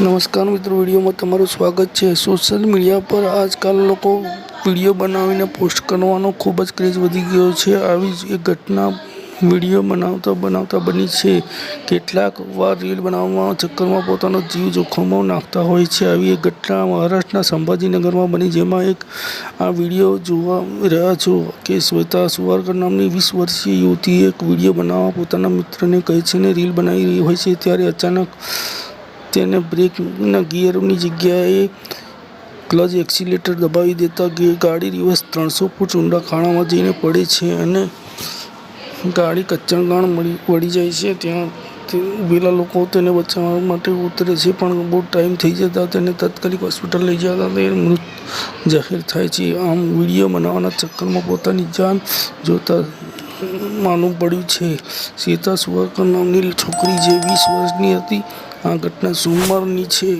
નમસ્કાર મિત્રો, વિડીયોમાં તમારું સ્વાગત છે. સોશિયલ મીડિયા પર આજકાલ લોકો વીડિયો બનાવીને પોસ્ટ કરવાનો ખૂબ જ ક્રેઝ વધી ગયો છે. આવી જ એક ઘટના વીડિયો બનાવતા બનાવતા બની છે. કેટલાક વાર રીલ બનાવવાના ચક્કરમાં પોતાનો જીવ જોખમમાં નાખતા હોય છે. આવી એક ઘટના મહારાષ્ટ્રના સંભાજીનગરમાં બની, જેમાં એક આ વીડિયો જોવા રહ્યા છો કે શ્વેતા સુવારકર નામની વીસ વર્ષીય યુવતીએ એક વીડિયો બનાવવા પોતાના મિત્રને કહે છે ને, રીલ બનાવી રહી હોય છે, ત્યારે અચાનક તેને બ્રેકના ગિયરની જગ્યાએ ક્લચ એક્સિલેટર દબાવી દેતા ગાડી રિવર્સ ત્રણસો ફૂટ ઊંડા ખાણામાં જઈને પડે છે અને ગાડી કચ્ચણગાણ મળી, વળી જાય છે. ત્યાં તે ઊભેલા લોકો તેને બચાવવા માટે ઉતરે છે, પણ બહુ ટાઈમ થઈ જતા તેને તાત્કાલિક હોસ્પિટલ લઈ જતા તે મૃત જાહેર થાય છે. આમ વીડિયો બનાવવાના ચક્કરમાં પોતાની જાન જોતા માનવું પડ્યું છે. સીતા સુવાકર નામની છોકરી જે વીસ વર્ષની હતી આ ઘટના સોમવારની છે.